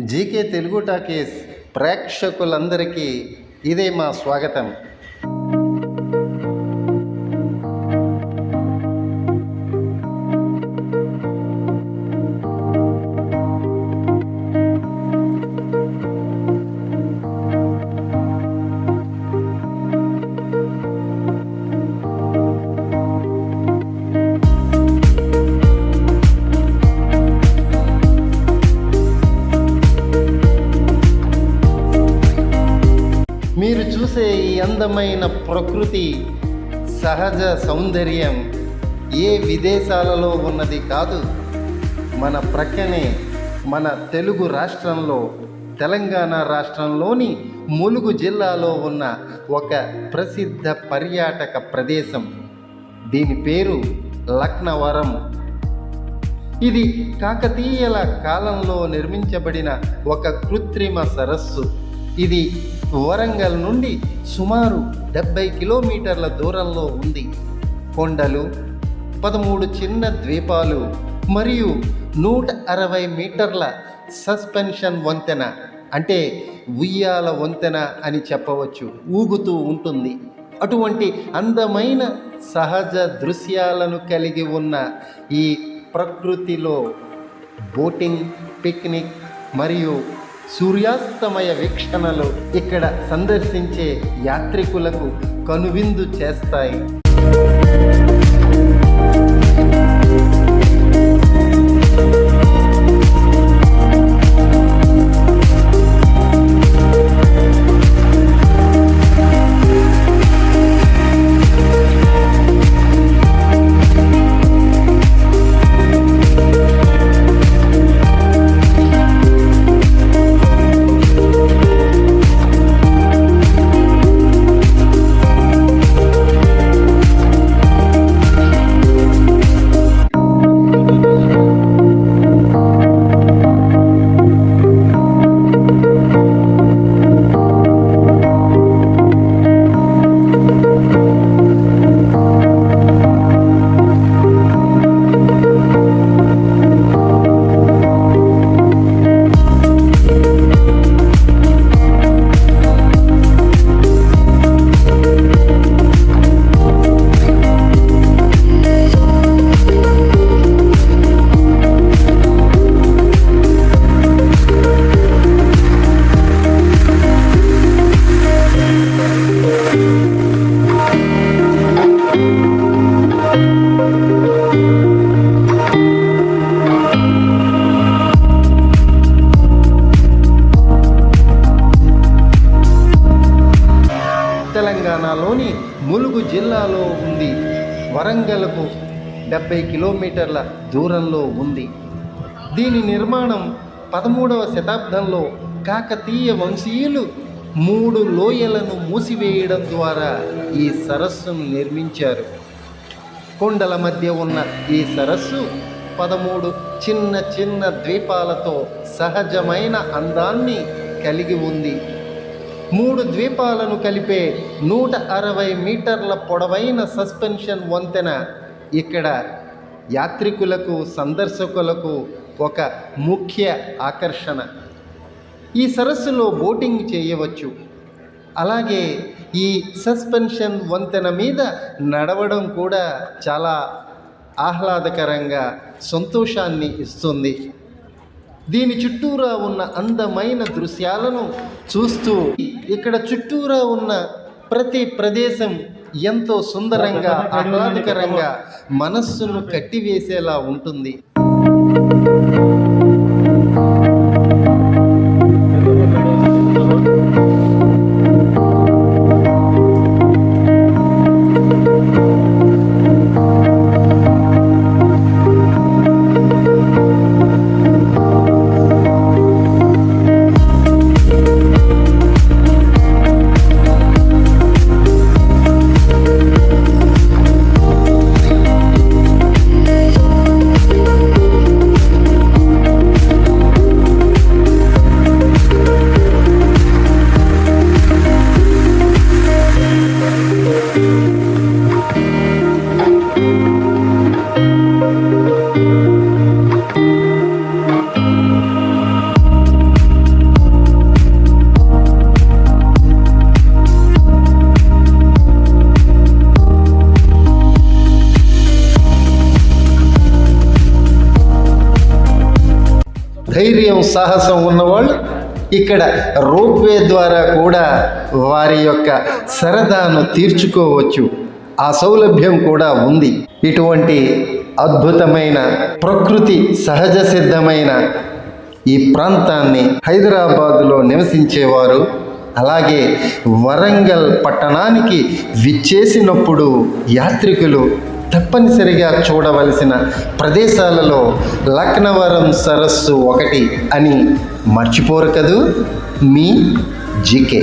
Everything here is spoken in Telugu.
జీకే తెలుగు టాకీస్ ప్రేక్షకులందరికీ ఇదే మా స్వాగతం. మీరు చూసే ఈ అందమైన ప్రకృతి సహజ సౌందర్యం ఏ విదేశాలలో ఉన్నది కాదు. మన ప్రక్కనే మన తెలుగు రాష్ట్రంలో తెలంగాణ రాష్ట్రంలోని ములుగు జిల్లాలో ఉన్న ఒక ప్రసిద్ధ పర్యాటక ప్రదేశం. దీని పేరు లక్నవరం. ఇది కాకతీయుల కాలంలో నిర్మించబడిన ఒక కృత్రిమ సరస్సు. ఇది వరంగల్ నుండి సుమారు డెబ్బై కిలోమీటర్ల దూరంలో ఉంది. కొండలు పదమూడు చిన్న ద్వీపాలు మరియు నూట అరవై మీటర్ల సస్పెన్షన్ వంతెన అంటే ఉయ్యాల వంతెన అని చెప్పవచ్చు. ఊగుతూ ఉంటుంది. అటువంటి అందమైన సహజ దృశ్యాలను కలిగి ఉన్న ఈ ప్రకృతిలో బోటింగ్ పిక్నిక్ మరియు సూర్యాస్తమయ వీక్షణలు ఇక్కడ సందర్శించే యాత్రికులకు కనువిందు చేస్తాయి. తెలంగాణలోని ములుగు జిల్లాలో ఉంది. వరంగల్కు డెబ్బై కిలోమీటర్ల దూరంలో ఉంది. దీని నిర్మాణం పదమూడవ శతాబ్దంలో కాకతీయ వంశీయులు మూడు లోయలను మూసివేయడం ద్వారా ఈ సరస్సును నిర్మించారు. కొండల మధ్య ఉన్న ఈ సరస్సు పదమూడు చిన్న చిన్న ద్వీపాలతో సహజమైన అందాన్ని కలిగి ఉంది. మూడు ద్వీపాలను కలిపే నూట అరవై మీటర్ల పొడవైన సస్పెన్షన్ వంతెన. ఇక్కడ యాత్రికులకు సందర్శకులకు ఒక ముఖ్య ఆకర్షణ. ఈ సరస్సులో బోటింగ్ చేయవచ్చు. అలాగే ఈ సస్పెన్షన్ వంతెన మీద నడవడం కూడా చాలా ఆహ్లాదకరంగా సంతోషాన్ని ఇస్తుంది. దీని చుట్టూరా ఉన్న అందమైన దృశ్యాలను చూస్తూ ఇక్కడ చుట్టూరా ఉన్న ప్రతి ప్రదేశం ఎంతో సుందరంగా ఆహ్లాదకరంగా మనస్సును కట్టివేసేలా ఉంటుంది. ధైర్యం సాహసం ఉన్నవాళ్ళు ఇక్కడ రోప్వే ద్వారా కూడా వారి యొక్క సరదాను తీర్చుకోవచ్చు. ఆ సౌలభ్యం కూడా ఉంది. ఇటువంటి అద్భుతమైన ప్రకృతి సహజ సిద్ధమైన ఈ ప్రాంతాన్ని హైదరాబాదులో నివసించేవారు అలాగే వరంగల్ పట్టణానికి విచ్చేసినప్పుడు యాత్రికులు తప్పనిసరిగా చూడవలసిన ప్రదేశాలలో లక్నవరం సరస్సు ఒకటి అని మర్చిపోరు కదూ మీ జీకే.